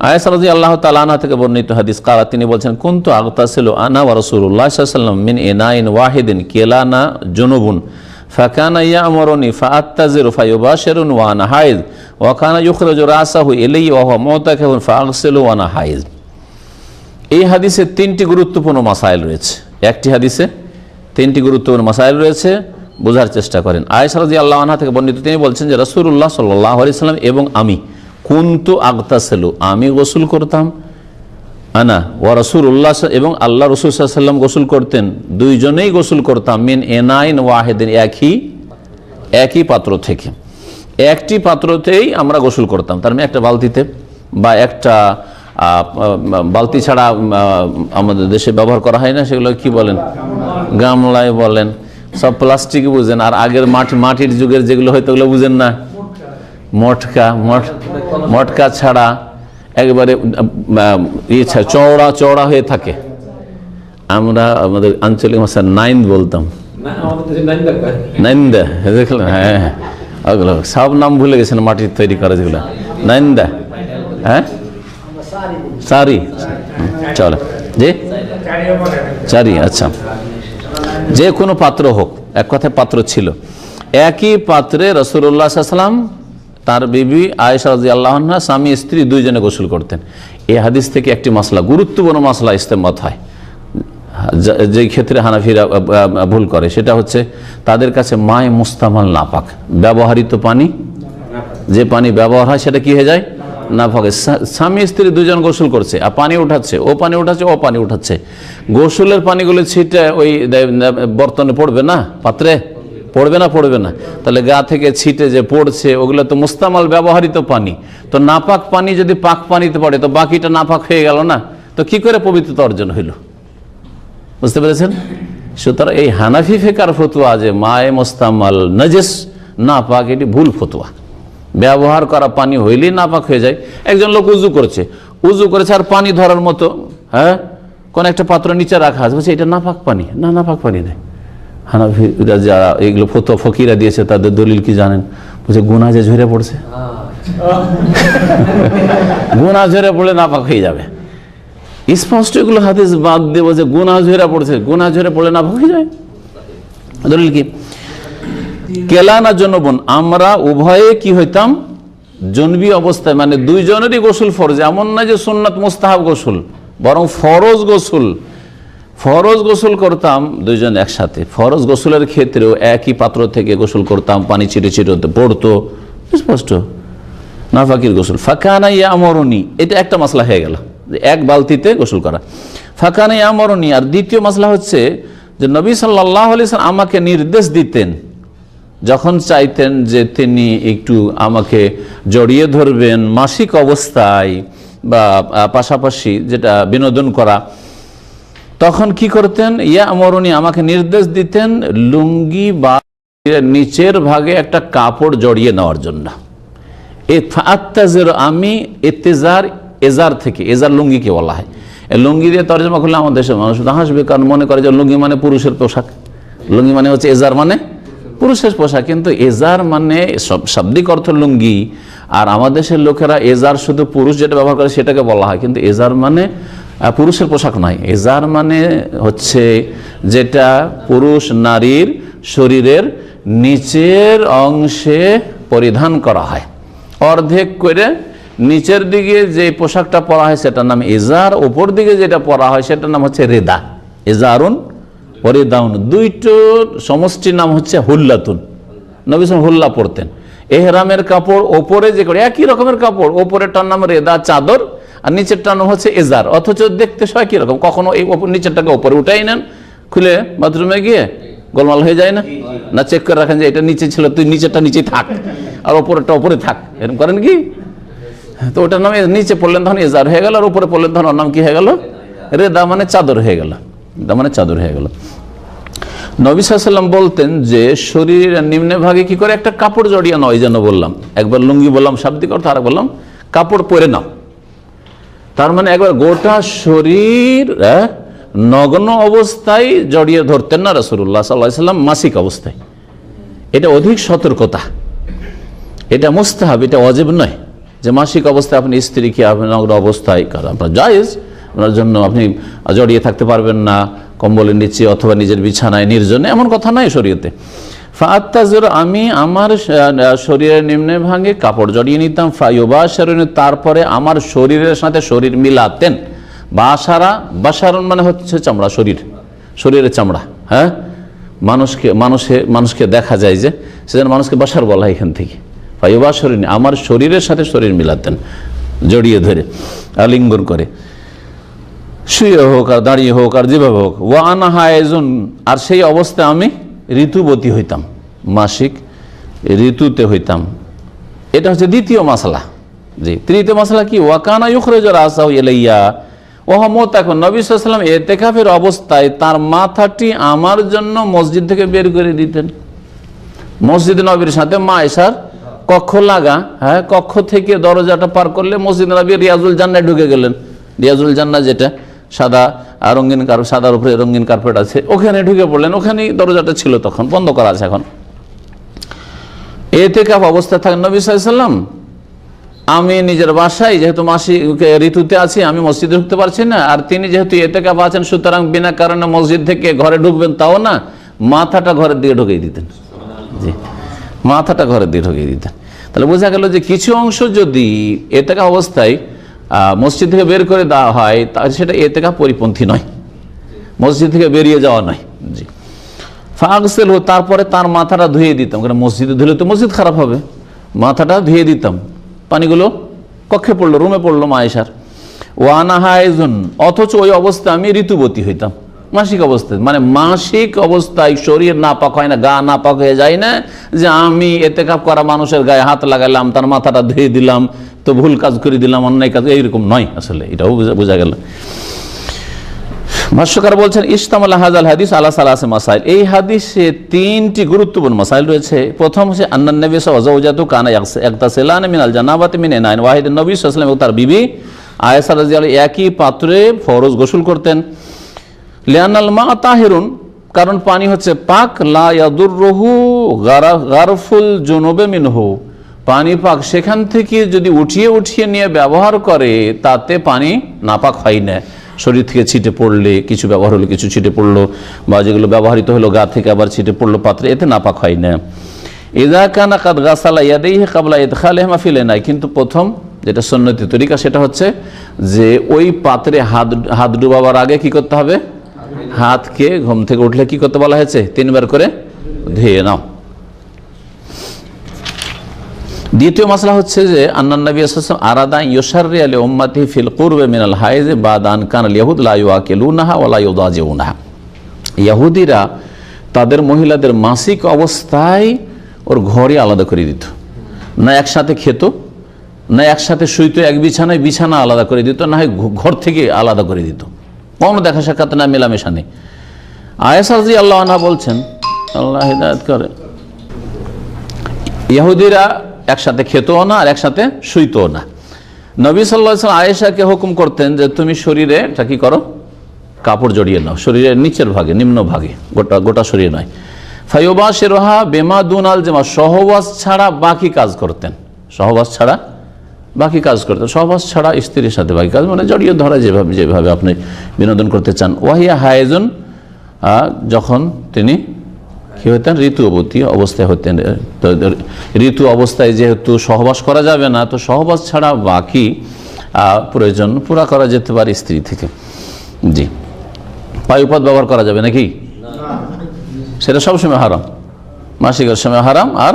আয়াসরাজি আল্লাহ তালানা থেকে বর্ণিত হাদিস, কালা তিনি বলছেন, কুন্তু আগতাসিল আনা ওয়া রাসূলুল্লাহ সাল্লাম মিন ইনাইন ওয়াহিদিন কেলানা জুনুবুন। এই হাদিসে তিনটি গুরুত্বপূর্ণ রয়েছে। একটি হাদিসে তিনটি গুরুত্বপূর্ণ রয়েছে, বোঝার চেষ্টা করেন। আয়সারদি আল্লাহ থেকে বর্ণিত তিনি বলছেন যে রসুল্লাহ সাল্লাহ সাল্লাম এবং আমি কুন্তু আগতাসেলু, আমি গোসল করতাম। আনা ও রসুল্লাহ এবং আল্লাহ রসুল সাল্লাম গোসল করতেন। দুইজনেই গোসল করতাম, মিন এনাইন ওয়াহেদিন, একই একই পাত্র থেকে। একটি পাত্রতেই আমরা গোসল করতাম। তার মানে একটা বালতিতে, বা একটা বালতি ছাড়া আমাদের দেশে ব্যবহার করা হয় না, সেগুলো কি বলেন? গামলায় বলেন। সব প্লাস্টিক বুঝেন, আর আগের মাটি মাটির যুগের যেগুলো হয়তো ওগুলো বুঝেন না। মটকা, মট মটকা ছাড়া একবারে ইয়ে চওড়া চওড়া হয়ে থাকে। আমরা আমাদের আঞ্চলিক ভাষায় নাইন বলতাম। নাইন্দা দেখলেন হ্যাঁ হ্যাঁ ওগুলো সব নাম ভুলে গেছেন মাটির তৈরি করা যেগুলো। নাইন্দা হ্যাঁ? সারি চলো জি? চারি আচ্ছা। যে কোনো পাত্র হোক এক কথায় পাত্র ছিল। একই পাত্রে রসুল্লাহ সাল্লাম তার বিবি আয়েশা রাজি আল্লাহনা স্বামী স্ত্রী দুইজনে গোসল করতেন। এই হাদিস থেকে একটি মশলা গুরুত্বপূর্ণ মশলা ইস্তেমত হয়। যা- ক্ষেত্রে হানাফিরা ভুল করে, সেটা হচ্ছে তাদের কাছে মায় মুস্তামাল নাপাক। ব্যবহারিত পানি, যে পানি ব্যবহার হয় সেটা কি হয়ে যায়? না ফাঁকে স্বামী স্ত্রী দুজন গোসল করছে, আর পানি উঠাচ্ছে, ও পানি উঠাচ্ছে, ও পানি উঠাচ্ছে। গোসলের পানিগুলো ছিটে ওই বর্তনে পড়বে না, পাত্রে? পড়বে না পড়বে না। তাহলে গা থেকে ছিটে যে পড়ছে, ওগুলো তো মুস্তামাল ব্যবহারিত পানি। তো নাপাক পানি যদি পাক পানিতে পড়ে, তো বাকিটা নাপাক হয়ে গেল না। তো কি করে পবিত্রতা অর্জন হইল? বুঝতে পেরেছেন? সুতরাং এই হানাফি ফেকার ফতুয়া যে মায়ে মোস্তামাল নজেস না পাক এটি ভুল ফতুয়া। ব্যবহার করা পানি হইলেই না পাক হয়ে যায়। একজন লোক উজু করেছে। উজু করেছে আর পানি ধরার মতো হ্যাঁ? কোন একটা পাত্র নিচে রাখা আছে, বলছে, এটা না পাক পানি। না না পাক পানি নেই। হানাফিরা যারা এগুলো ফতুয়া ফকিরা দিয়েছে তাদের দলিল কি জানেন? বলছে গুনা যে ঝরে পড়ছে। গুনা ঝরে পড়লে না পাক হয়ে যাবে। স্পষ্ট এগুলো হাদিস বাদ দেবো যে গুনা ঝরে পড়ছে। গুনা ঝরে পড়লে না ভুগে যায় দলিল কি? কেলানা জনবন আমরা উভয়ে কি হইতাম? জনবি অবস্থায় মানে দুইজনেরই গোসল ফরজ। এমন না যে সুন্নাত মুস্তাহাব গোসল বরং ফরজ গোসল। ফরজ গোসল করতাম দুইজন একসাথে। ফরজ গোসলের ক্ষেত্রেও একই পাত্র থেকে গোসল করতাম, পানি ছিটে ছিটে পড়তো। স্পষ্ট নাফাকির গোসল। ফাঁকানা ইয়ামরণী এটা একটা মশলা হয়ে গেল। এক বালতিতে গোসল করা। ফাঁকানা ইয়ামরণী আর দ্বিতীয় মশলা হচ্ছে যে নবী সাল্লাহ আলি আমাকে নির্দেশ দিতেন, যখন চাইতেন যে তিনি একটু আমাকে জড়িয়ে ধরবেন মাসিক অবস্থায় বা পাশাপাশি যেটা বিনোদন করা। তখন কি করতেন? ইয়া আমরণী আমাকে নির্দেশ দিতেন লুঙ্গি বা নিচের ভাগে একটা কাপড় জড়িয়ে নেওয়ার জন্য। আমি এতেজার এজার থেকে, এজার লুঙ্গিকে বলা হয়। লুঙ্গি দিয়ে তর্জমা করলে আমাদের দেশের মানুষ হাসবে, কারণ মনে করে যে লুঙ্গি মানে পুরুষের পোশাক। লুঙ্গি মানে হচ্ছে এজার মানে পুরুষের পোশাক। কিন্তু এজার মানে শাব্দিক অর্থ লুঙ্গি। আর আমাদের দেশের লোকেরা এজার শুধু পুরুষ যেটা ব্যবহার করে সেটাকে বলা হয়। কিন্তু এজার মানে পুরুষের পোশাক নয় এজার মানে হচ্ছে যেটা পুরুষ নারীর শরীরের নিচের অংশে পরিধান করা হয়। অর্ধেক করে নিচের দিকে যে পোশাকটা পরা হয় সেটার নাম এজার, ওপর দিকে যেটা পরা হয় সেটার নাম হচ্ছে রেদা। এজারুন, পরিদাউন। দুইটোর সমষ্টির নাম হচ্ছে হুল্লাতুন। নবী হুল্লা পরতেন। এহরামের কাপড় ওপরে যে করে, একই রকমের কাপড়, ওপরেরটার নাম রেদা, চাদর আর নিচেরটার নাম হচ্ছে এজার। অথচ দেখতে সবাই কীরকম? কখনো এই ওপর নিচেরটাকে ওপরে উঠাই নেন, খুলে বাথরুমে গিয়ে গোলমাল হয়ে যায় না? না চেক করে রাখেন যে এটা নিচে ছিল, তুই নিচেরটা নিচেই থাক আর ওপরেরটা ওপরে থাক। এরকম করেন কি? তো ওটার নাম নিচে পড়লেন তখন এজার হয়ে গেল, আর উপরে পড়লেন তখন ওর নাম কি হয়ে গেল? রেদা মানে চাদর হয়ে গেল। রেদা মানে চাদর হয়ে গেল। নবী সাল্লাম বলতেন যে, শরীরের নিম্নে ভাগে কি করে একটা কাপড় জড়িয়ে নয় জন্য বললাম। একবার লুঙ্গি বললাম, শাব্দিক অর্থ আর বললাম, কাপড় পরে নাও। তার মানে একবার গোটা শরীর নগ্ন অবস্থায় জড়িয়ে ধরতেন না রসুল্লাহ সাল্লাহ সাল্লাম, মাসিক অবস্থায়। এটা অধিক সতর্কতা। এটা মুস্তাহাব, এটা অজেব নয় যে মাসিক অবস্থায় আপনি স্ত্রীকে নগ্ন অবস্থায়, কারণ আপনার জায়েজ, আপনার জন্য আপনি জড়িয়ে থাকতে পারবেন না, কম্বলের নিচে অথবা নিজের বিছানায় নির্জনে, এমন কথা নাই শরীয়তে। আমি আমার শরীরের নিম্নে ভাঙে কাপড় জড়িয়ে নিতাম তারপরে আমার শরীরের সাথে শরীর মিলাতেন। বাসারা বাসারণ মানে হচ্ছে চামড়া, শরীর, শরীরের চামড়া হ্যাঁ? মানুষকে, মানুষে, মানুষকে দেখা যায় যে, সেজন্য মানুষকে বাসার বলা এখান থেকে। ফাইবা শরীর আমার শরীরের সাথে শরীর মিলাতেন, জড়িয়ে ধরে, আলিঙ্গন করে। শুয়ে হোক আর দাঁড়িয়ে হোক আর যেভাবে হোক ওয়ান হায়জন আর সেই অবস্থায় আমি ঋতুবতী হইতাম, মাসিক ঋতুতে হইতাম। এটা হচ্ছে দ্বিতীয় মশলা জি, তৃতীয় মশলা কি? ওয়াকানা ইউখরেজর আসাউ এলাইয়া ওহমত এখন নবী সাল্লাম এতেকাফের অবস্থায় তার মাথাটি আমার জন্য মসজিদ থেকে বের করে দিতেন। মসজিদ নবীর সাথে মা এসার কক্ষ লাগা হ্যাঁ কক্ষ থেকে দরজাটা পার করলে মসজিদ নবী রিয়াজুল জান্নায় ঢুকে গেলেন। রিয়াজুল জান্না যেটা, সাদা রঙিন কার, সাদার উপরে রঙিন কার্পেট আছে। ওখানে ঢুকে পড়লেন, ওখানেই দরজাটা ছিল তখন, বন্ধ করা আছে এখন। এতে কাপ অবস্থায় থাকেন নবী সাল্লাম। আমি নিজের বাসায়, যেহেতু মাসি ঋতুতে আছি, আমি মসজিদে ঢুকতে পারছি না, আর তিনি যেহেতু এতে কাপ আছেন, সুতরাং বিনা কারণে মসজিদ থেকে ঘরে ঢুকবেন তাও না, মাথাটা ঘরের দিকে ঢুকিয়ে দিতেন। জি, মাথাটা ঘরের দিকে ঢুকিয়ে দিতেন। তাহলে বোঝা গেল যে কিছু অংশ যদি এতেকা অবস্থায় মসজিদ থেকে বের করে দেওয়া হয় তাহলে সেটা এতেকা পরিপন্থী নয়। মসজিদ থেকে বেরিয়ে যাওয়া নয়। জি। ফাগসেল হো, তারপরে তার মাথাটা ধুয়ে দিতাম। কারণ মসজিদে ধুলে তো মসজিদ খারাপ হবে। মাথাটা ধুয়ে দিতাম। পানিগুলো কক্ষে পড়ল, রুমে পড়ল মায়েশার। ওয়ানা ওয়ানাহায়জন অথচ ওই অবস্থায় আমি ঋতুবতী হইতাম। মাসিক অবস্থায়। মানে মাসিক অবস্থায় শরীর নাপাক হয় না, গা নাপাক হয়ে যায় না যে আমি এতে কাপ করা মানুষের গায়ে হাত লাগালাম, তার মাথাটা ধুয়ে দিলাম। তো ভুল কাজ করে দিলাম, অন্যায় কাজ, এইরকম নয় আসলে, এটাও বোঝা- গেল। ভাষ্যকার বলছেন, ইস্তামাল হাজাল হাদিস আল্লাহ সালাসে মাসাইল। এই হাদিসে তিনটি গুরুত্বপূর্ণ মাসাইল রয়েছে। প্রথম হচ্ছে আন্নান নবী সাজাতু কানা একটা সেলান মিনাল জানাবাত মিনে নাইন ওয়াহিদ নবী সাল্লাম এবং তার বিবি আয়েসা রাজিয়াল একই পাত্রে ফরজ গোসল করতেন। লিয়ানাল মা তাহেরুন, কারণ পানি হচ্ছে পাক, লা ইয়াদুররহু গারা- গারফুল জুনুবে মিনহু। পানি পাক, সেখান থেকে যদি উঠিয়ে উঠিয়ে নিয়ে ব্যবহার করে, তাতে পানি নাপাক হয় না। শরীর থেকে ছিটে পড়লে কিছু ব্যবহার হলো, কিছু ছিটে পড়ল, বা যেগুলো ব্যবহৃত হলো, গা থেকে আবার ছিটে পড়ল পাত্রে, এতে নাপাক হয় না। এদা কানা কাদ গাসালা ইয়াদেই কাবলা ইদখালে মাফিলে নাই কিন্তু প্রথম যেটা সন্ন্যতি তরিকা, সেটা হচ্ছে যে ওই পাত্রে হাত হাত ডুবাবার আগে কি করতে হবে? হাতকে ঘুম থেকে উঠলে কি করতে বলা হয়েছে? তিনবার করে ধুয়ে নাও। দ্বিতীয় মশলা হচ্ছে যে, আন্নান নবী আসসালাম আরাদা ইয়সারি আলী উম্মাতি ফিল কুরবে মিনাল হাইজে বাদান কানাল ইয়াহুদ লা ইউআকিলুনাহা ওয়া লা ইউদাজিউনাহা। ইয়াহুদিরা তাদের মহিলাদের মাসিক অবস্থায় ওর ঘরে আলাদা করে দিত। না একসাথে খেত, না একসাথে শুইতো, এক বিছানায় বিছানা আলাদা করে দিত, না হয় ঘর থেকে আলাদা করে দিত। কোনো দেখা সাক্ষাৎ না, মেলামেশা নেই। আয়াসাজি আল্লাহ আনহা বলছেন, আল্লাহ হিদায়ত করে। ইহুদিরা একসাথে খেতও না আর একসাথে শুইতও না। নবী সাল্লাহ আয়েশাকে হুকুম করতেন যে তুমি শরীরে, এটা কি করো? কাপড় জড়িয়ে নাও। শরীরের নিচের ভাগে, নিম্ন ভাগে, গোটা গোটা শরীর নয়। ফাইবা শেরোহা বেমা দুনাল যেমা সহবাস ছাড়া বাকি কাজ করতেন। সহবাস ছাড়া বাকি কাজ করতেন। সহবাস ছাড়া স্ত্রীর সাথে বাকি কাজ মানে জড়িয়ে ধরা যেভাবে যেভাবে আপনি বিনোদন করতে চান। ওয়াহিয়া হায়জন যখন তিনি কি হতেন? ঋতুবতী অবস্থায় হতেন। তো ঋতু অবস্থায় যেহেতু সহবাস করা যাবে না তো সহবাস ছাড়া বাকি প্রয়োজন পুরা করা যেতে পারে স্ত্রী থেকে। জি। পায়ুপথ ব্যবহার করা যাবে নাকি? সেটা সবসময় হারাম। মাসিকের সময় হারাম আর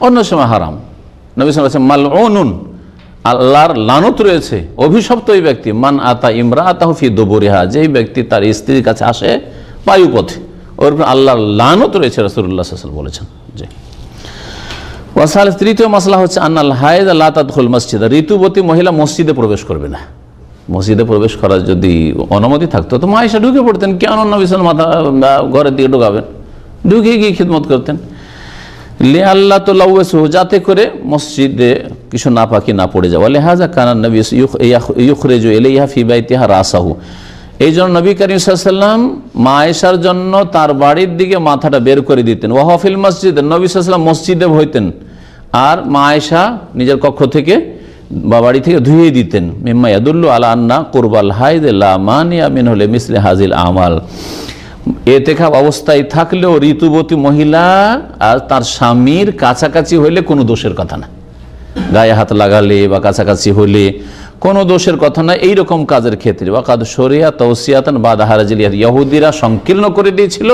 অন্য সময় হারাম। নবী সাল্লাম মাল অনুন আল্লাহর লানত রয়েছে। অভিশপ্ত ওই ব্যক্তি মান আতা ইমরা আতাহ ফি দবরিহা। যেই ব্যক্তি তার স্ত্রীর কাছে আসে বায়ুপথে ওর আল্লাহর লানত রয়েছে রসুল্লাহ সাল্লাম বলেছেন। জি। ওয়াসাল তৃতীয় মশলা হচ্ছে, আন্নাল হায়দ আল্লাহ তাদুল মসজিদ। ঋতুবতী মহিলা মসজিদে প্রবেশ করবে না। মসজিদে প্রবেশ করার যদি অনুমতি থাকতো, তো মায়েশা ঢুকে পড়তেন। কেন নবিসাল মাথা ঘরের দিকে ঢুকাবেন? ঢুকে গিয়ে খিদমত করতেন। লে আল্লাহ তো লাউসু যাতে করে মসজিদে কিছু না পাকি না পড়ে যাওয়া লেহাজা কানান নবী ইউখরেজু এলিহা ফি বাইতিহা রাসাহু। এই জন্য নবী করিম মায়েশার জন্য তার বাড়ির দিকে মাথাটা বের করে দিতেন। ওয়াহফিল মসজিদ, নবী সাল্লাম মসজিদে হইতেন আর মায়েশা নিজের কক্ষ থেকে বা বাড়ি থেকে ধুয়ে দিতেন। মিম্মা ইয়াদুল্লু আলা আন্না কোরবাল হাইদ মানিয়া মিন হলে মিসলে হাজিল আমাল এতেখাব অবস্থায় থাকলেও ঋতুবতী মহিলা আর তার স্বামীর কাছাকাছি হইলে কোনো দোষের কথা না। গায়ে হাত লাগালে বা কাছাকাছি হলে কোনো দোষের কথা না এইরকম কাজের ক্ষেত্রে। বা কাদ সরিয়া তৌসিয়াতন বা দাহারাজিলিয়াত ইহুদিরা সংকীর্ণ করে দিয়েছিল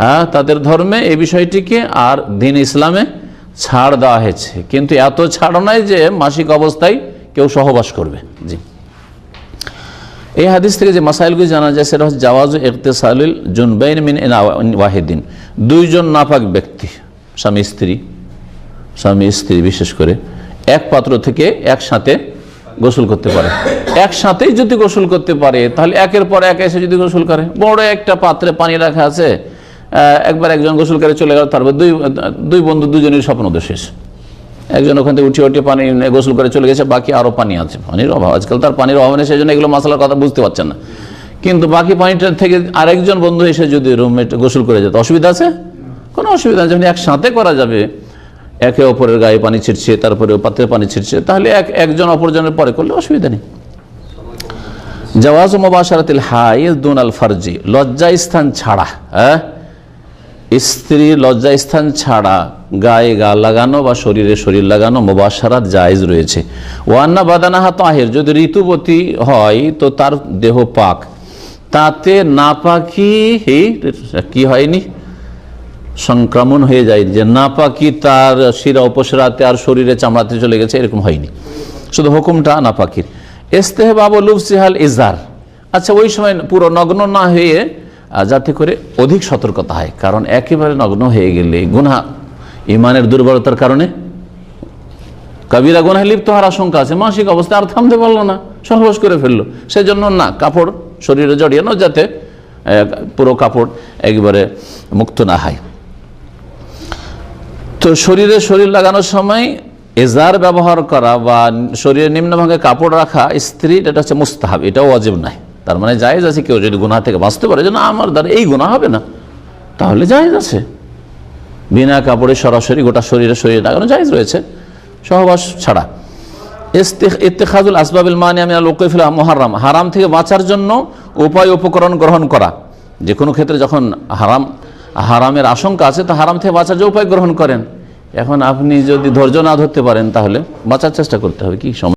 হ্যাঁ তাদের ধর্মে এই বিষয়টিকে, আর দিন ইসলামে ছাড় দেওয়া হয়েছে। কিন্তু এত ছাড় নয় যে মাসিক অবস্থায় কেউ সহবাস করবে। জি। এই হাদিস থেকে যে মাসাইলগুলি জানা যায়, সেটা হচ্ছে জাওয়াজ ইকতেসালিল জুনবাইন মিন ওয়াহিদিন। দুইজন নাপাক ব্যক্তি, স্বামী স্ত্রী স্বামী স্ত্রী বিশেষ করে এক পাত্র থেকে একসাথে গোসল করতে পারে। একসাথেই যদি গোসল করতে পারে, তাহলে একের পর এক এসে যদি গোসল করে। বড় একটা পাত্রে পানি রাখা আছে একবার একজন গোসল করে চলে গেল, তারপর দুই দুই বন্ধু দুজনের স্বপ্ন শেষ। একজন ওখান থেকে উঠে উঠে পানি গোসল করে চলে গেছে, বাকি আরও পানি আছে। পানির অভাব, আজকাল তার পানির অভাব নেই সেই জন্য এগুলো মশলার কথা বুঝতে পারছেন না। কিন্তু বাকি পানিটা থেকে আরেকজন বন্ধু এসে যদি রুমমেট গোসল করে যেত, অসুবিধা আছে? কোনো অসুবিধা যখন একসাথে করা যাবে একে অপরের গায়ে পানি ছিটছে তারপরে পাত্রে পানি ছিটছে, তাহলে এক, একজন অপরজনের পরে করলে অসুবিধা নেই। জওয়াজ মুবাশারাতিল হাইজ দুন আল ফারজি, লজ্জা স্থান ছাড়া হ্যাঁ? স্ত্রীর লজ্জা স্থান ছাড়া গায়ে গা লাগানো বা শরীরে শরীর লাগানো মুবাসারাত জায়েজ রয়েছে। ওয়ান্না বাদানাহা তাহের, যদি ঋতুবতী হয় তো তার দেহ পাক। তাতে না নাপাকি কি হয়নি? সংক্রমণ হয়ে যায়, যে নাপাকি তার শিরা উপসরাতে আর শরীরে চামড়াতে চলে গেছে, এরকম হয়নি। শুধু হুকুমটা নাপাকির। ইস্তেহবাব লুফসিহাল ইজার আচ্ছা ওই সময় পুরো নগ্ন না হয়ে যাতে করে অধিক সতর্কতা হয়, কারণ একেবারে নগ্ন হয়ে গেলে গুনা ইমানের দুর্বলতার কারণে। কবিরা গুনায় লিপ্ত হওয়ার আশঙ্কা আছে, মানসিক অবস্থা আর থামতে পারল না, সহবাস করে ফেলল। সেজন্য না, কাপড় শরীরে জড়িয়ে না, যাতে পুরো কাপড় একবারে মুক্ত না হয়। তো শরীরে শরীর লাগানোর সময় এজার ব্যবহার করা বা শরীরের নিম্নভাগে কাপড় রাখা স্ত্রীর এটা হচ্ছে মুস্তাহাব, এটাও অজীব নাই তার মানে জায়েজ আছে কেউ যদি গুণা থেকে বাঁচতে পারে যে না আমার দ্বারা এই গুণা হবে না। তাহলে জায়েজ আছে। বিনা কাপড়ে সরাসরি গোটা শরীরে শরীরে লাগানো জায়েজ রয়েছে, সহবাস ছাড়া। ইত্তেখাজুল আসবাবিল মানে আমি লোকফিল মহারাম হারাম থেকে বাঁচার জন্য উপায় উপকরণ গ্রহণ করা। যে কোনো ক্ষেত্রে যখন হারাম হারামের আশঙ্কা আছে, তো হারাম থেকে বাঁচার যে উপায় গ্রহণ করেন। এখন আপনি যদি ধৈর্য না ধরতে পারেন তাহলে বাঁচার চেষ্টা করতে হবে, কি সময়